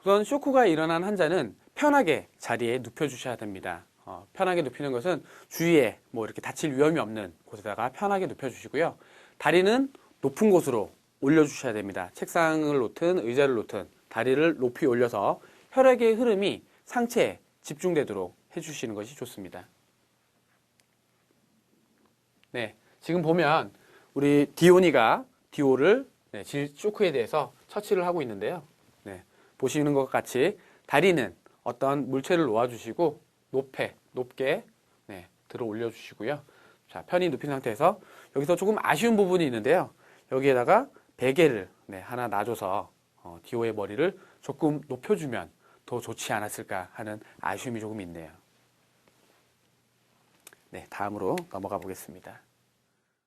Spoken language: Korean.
우선 쇼크가 일어난 환자는 편하게 자리에 눕혀 주셔야 됩니다. 어, 편하게 눕히는 것은 주위에 뭐 이렇게 다칠 위험이 없는 곳에다가 편하게 눕혀 주시고요. 다리는 높은 곳으로 올려 주셔야 됩니다. 책상을 놓든 의자를 놓든 다리를 높이 올려서 혈액의 흐름이 상체에 집중되도록 해 주시는 것이 좋습니다. 네, 지금 보면 우리 디오니가 디오를 네, 질 쇼크에 대해서 처치를 하고 있는데요. 네, 보시는 것 같이 다리는 어떤 물체를 놓아주시고 높게 높게 네, 들어 올려주시고요. 자, 편히 눕힌 상태에서 여기서 조금 아쉬운 부분이 있는데요. 여기에다가 베개를 네, 하나 놔줘서 어, 디오의 머리를 조금 높여주면 더 좋지 않았을까 하는 아쉬움이 조금 있네요. 네, 다음으로 넘어가 보겠습니다.